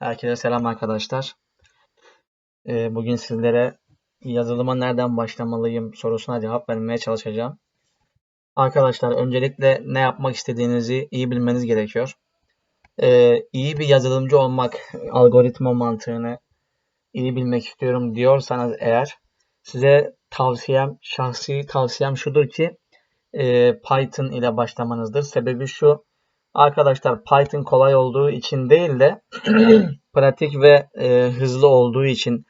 Herkese selam arkadaşlar. Ee, bugün sizlere yazılıma nereden başlamalıyım sorusuna cevap vermeye çalışacağım. Arkadaşlar öncelikle ne yapmak istediğinizi iyi bilmeniz gerekiyor. Ee, iyi bir yazılımcı olmak, algoritma mantığını iyi bilmek istiyorum diyorsanız eğer size tavsiyem, şahsi tavsiyem şudur ki e, Python ile başlamanızdır. Sebebi şu, arkadaşlar Python kolay olduğu için değil de pratik ve e, hızlı olduğu için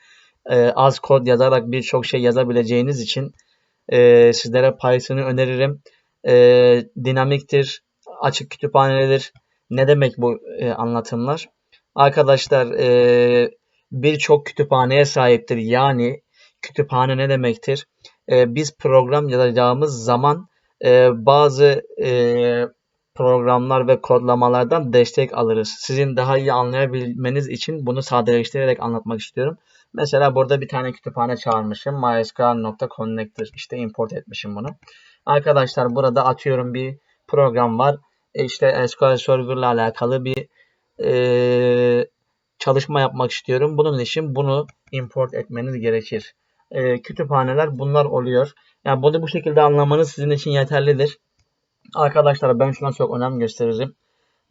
e, az kod yazarak birçok şey yazabileceğiniz için e, sizlere Python'ı öneririm. E, dinamiktir, açık kütüphanedir. Ne demek bu e, anlatımlar? Arkadaşlar e, birçok kütüphaneye sahiptir. Yani kütüphane ne demektir? E, biz program yazacağımız zaman e, bazı e, programlar ve kodlamalardan destek alırız. Sizin daha iyi anlayabilmeniz için bunu sadeleştirerek anlatmak istiyorum. Mesela burada bir tane kütüphane çağırmışım. mysql.connector işte import etmişim bunu. Arkadaşlar burada atıyorum bir program var. E işte SQL Server ile alakalı bir e, çalışma yapmak istiyorum. Bunun için bunu import etmeniz gerekir. E, kütüphaneler bunlar oluyor. Yani bunu bu şekilde anlamanız sizin için yeterlidir. Arkadaşlar ben şuna çok önem gösteririm.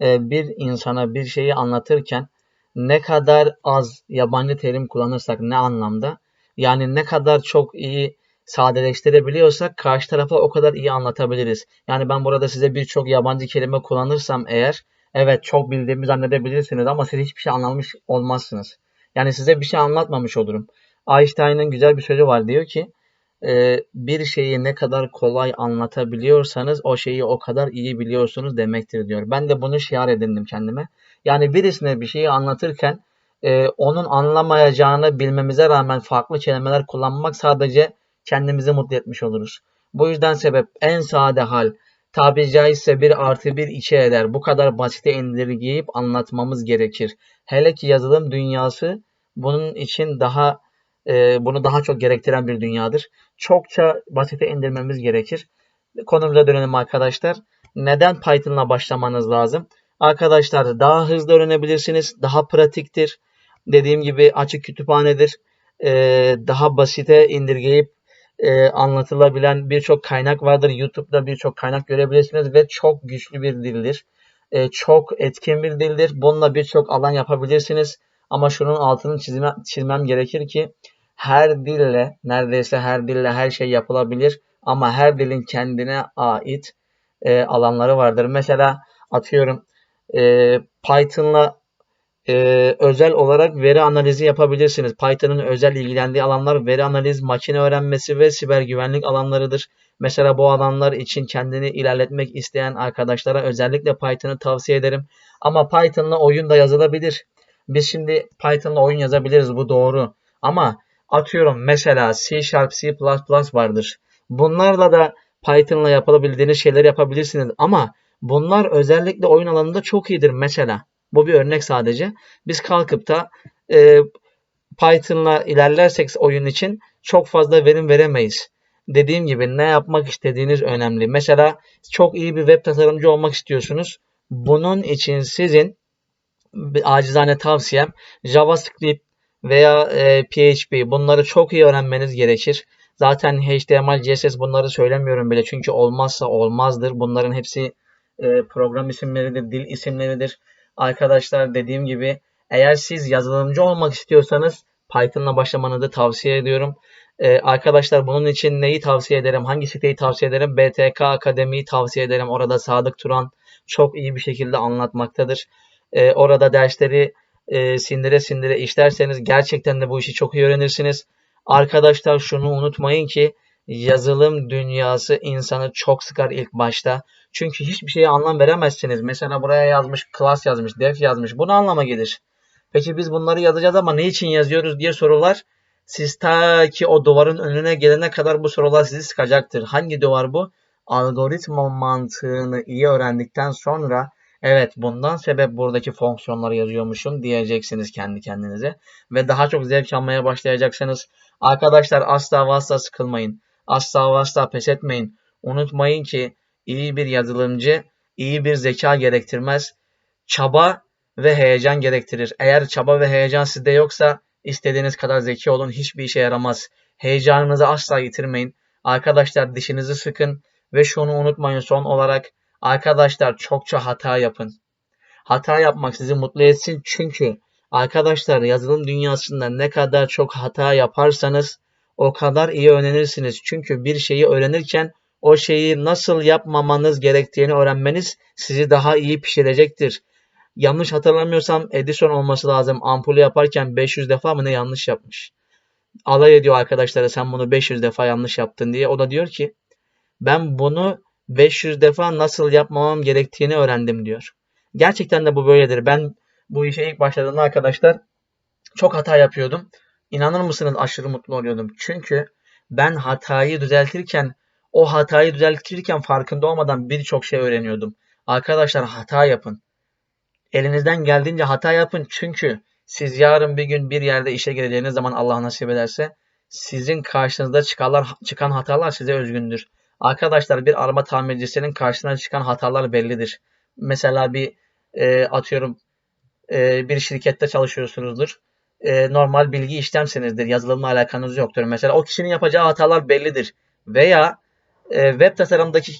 Ee, bir insana bir şeyi anlatırken ne kadar az yabancı terim kullanırsak ne anlamda yani ne kadar çok iyi sadeleştirebiliyorsak karşı tarafa o kadar iyi anlatabiliriz. Yani ben burada size birçok yabancı kelime kullanırsam eğer evet çok bildiğimi zannedebilirsiniz ama siz hiçbir şey anlamış olmazsınız. Yani size bir şey anlatmamış olurum. Einstein'ın güzel bir sözü var diyor ki e, bir şeyi ne kadar kolay anlatabiliyorsanız o şeyi o kadar iyi biliyorsunuz demektir diyor. Ben de bunu şiar edindim kendime. Yani birisine bir şeyi anlatırken e, onun anlamayacağını bilmemize rağmen farklı kelimeler kullanmak sadece kendimizi mutlu etmiş oluruz. Bu yüzden sebep en sade hal tabi caizse bir artı bir içe eder. Bu kadar basite indirgeyip anlatmamız gerekir. Hele ki yazılım dünyası bunun için daha e, bunu daha çok gerektiren bir dünyadır. Çokça basite indirmemiz gerekir. Konumuza dönelim arkadaşlar. Neden Python'la başlamanız lazım? Arkadaşlar daha hızlı öğrenebilirsiniz. Daha pratiktir. Dediğim gibi açık kütüphanedir. E, daha basite indirgeyip e, anlatılabilen birçok kaynak vardır. YouTube'da birçok kaynak görebilirsiniz ve çok güçlü bir dildir. E, çok etkin bir dildir. Bununla birçok alan yapabilirsiniz. Ama şunun altını çizme, çizmem gerekir ki her dille, neredeyse her dille her şey yapılabilir ama her dilin kendine ait e, alanları vardır. Mesela atıyorum e, Python'la e, özel olarak veri analizi yapabilirsiniz. Python'ın özel ilgilendiği alanlar veri analiz, makine öğrenmesi ve siber güvenlik alanlarıdır. Mesela bu alanlar için kendini ilerletmek isteyen arkadaşlara özellikle Python'ı tavsiye ederim. Ama Python'la oyun da yazılabilir. Biz şimdi Python'la oyun yazabiliriz bu doğru. Ama Atıyorum mesela C Sharp, C++ vardır. Bunlarla da Python'la yapılabildiğiniz şeyler yapabilirsiniz ama bunlar özellikle oyun alanında çok iyidir mesela. Bu bir örnek sadece. Biz kalkıp da e, Python'la ilerlersek oyun için çok fazla verim veremeyiz. Dediğim gibi ne yapmak istediğiniz önemli. Mesela çok iyi bir web tasarımcı olmak istiyorsunuz. Bunun için sizin acizane tavsiyem JavaScript, veya e, PHP bunları çok iyi öğrenmeniz gerekir. Zaten HTML, CSS bunları söylemiyorum bile çünkü olmazsa olmazdır. Bunların hepsi e, program isimleridir, dil isimleridir. Arkadaşlar dediğim gibi eğer siz yazılımcı olmak istiyorsanız Python'la başlamanızı tavsiye ediyorum. Ee, arkadaşlar bunun için neyi tavsiye ederim? Hangi siteyi tavsiye ederim? BTK Akademi'yi tavsiye ederim. Orada Sadık Turan çok iyi bir şekilde anlatmaktadır. Ee, orada dersleri e, sindire sindire işlerseniz gerçekten de bu işi çok iyi öğrenirsiniz. Arkadaşlar şunu unutmayın ki yazılım dünyası insanı çok sıkar ilk başta. Çünkü hiçbir şeye anlam veremezsiniz. Mesela buraya yazmış, class yazmış, def yazmış. Bunu anlama gelir. Peki biz bunları yazacağız ama ne için yazıyoruz diye sorular. Siz ta ki o duvarın önüne gelene kadar bu sorular sizi sıkacaktır. Hangi duvar bu? Algoritma mantığını iyi öğrendikten sonra Evet bundan sebep buradaki fonksiyonları yazıyormuşum diyeceksiniz kendi kendinize. Ve daha çok zevk almaya başlayacaksınız. Arkadaşlar asla ve asla sıkılmayın. Asla ve asla pes etmeyin. Unutmayın ki iyi bir yazılımcı iyi bir zeka gerektirmez. Çaba ve heyecan gerektirir. Eğer çaba ve heyecan sizde yoksa istediğiniz kadar zeki olun hiçbir işe yaramaz. Heyecanınızı asla yitirmeyin. Arkadaşlar dişinizi sıkın ve şunu unutmayın son olarak arkadaşlar çokça hata yapın. Hata yapmak sizi mutlu etsin çünkü arkadaşlar yazılım dünyasında ne kadar çok hata yaparsanız o kadar iyi öğrenirsiniz. Çünkü bir şeyi öğrenirken o şeyi nasıl yapmamanız gerektiğini öğrenmeniz sizi daha iyi pişirecektir. Yanlış hatırlamıyorsam Edison olması lazım. Ampulü yaparken 500 defa mı ne yanlış yapmış. Alay ediyor arkadaşlara sen bunu 500 defa yanlış yaptın diye. O da diyor ki ben bunu 500 defa nasıl yapmamam gerektiğini öğrendim diyor. Gerçekten de bu böyledir. Ben bu işe ilk başladığımda arkadaşlar çok hata yapıyordum. İnanır mısınız aşırı mutlu oluyordum. Çünkü ben hatayı düzeltirken o hatayı düzeltirken farkında olmadan birçok şey öğreniyordum. Arkadaşlar hata yapın. Elinizden geldiğince hata yapın. Çünkü siz yarın bir gün bir yerde işe gireceğiniz zaman Allah nasip ederse sizin karşınızda çıkarlar, çıkan hatalar size özgündür. Arkadaşlar bir araba tamircisinin karşısına çıkan hatalar bellidir. Mesela bir e, atıyorum e, bir şirkette çalışıyorsunuzdur. E, normal bilgi işlemsinizdir. Yazılımla alakanız yoktur. Mesela o kişinin yapacağı hatalar bellidir. Veya e, web tasarımdaki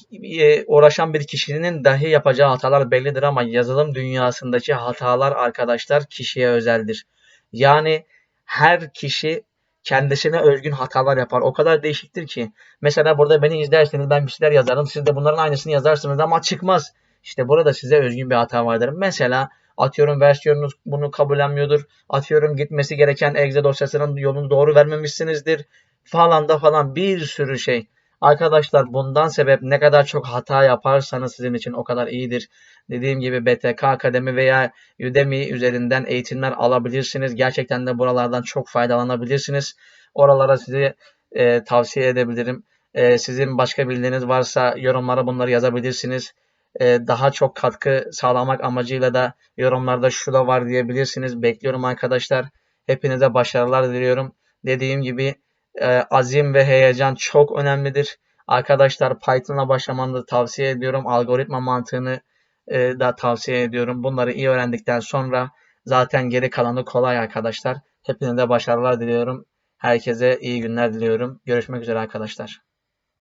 e, uğraşan bir kişinin dahi yapacağı hatalar bellidir ama yazılım dünyasındaki hatalar arkadaşlar kişiye özeldir. Yani her kişi kendisine özgün hatalar yapar. O kadar değişiktir ki. Mesela burada beni izlerseniz ben bir şeyler yazarım. Siz de bunların aynısını yazarsınız ama çıkmaz. İşte burada size özgün bir hata vardır. Mesela atıyorum versiyonunuz bunu kabullenmiyordur. Atıyorum gitmesi gereken exe dosyasının yolunu doğru vermemişsinizdir. Falan da falan bir sürü şey. Arkadaşlar bundan sebep ne kadar çok hata yaparsanız sizin için o kadar iyidir. Dediğim gibi BTK Akademi veya Udemy üzerinden eğitimler alabilirsiniz. Gerçekten de buralardan çok faydalanabilirsiniz. Oralara sizi e, tavsiye edebilirim. E, sizin başka bildiğiniz varsa yorumlara bunları yazabilirsiniz. E, daha çok katkı sağlamak amacıyla da yorumlarda şu da var diyebilirsiniz. Bekliyorum arkadaşlar. Hepinize başarılar diliyorum. Dediğim gibi e, azim ve heyecan çok önemlidir. Arkadaşlar Python'la başlamanızı tavsiye ediyorum. Algoritma mantığını e, da tavsiye ediyorum. Bunları iyi öğrendikten sonra zaten geri kalanı kolay arkadaşlar. Hepinize başarılar diliyorum. Herkese iyi günler diliyorum. Görüşmek üzere arkadaşlar.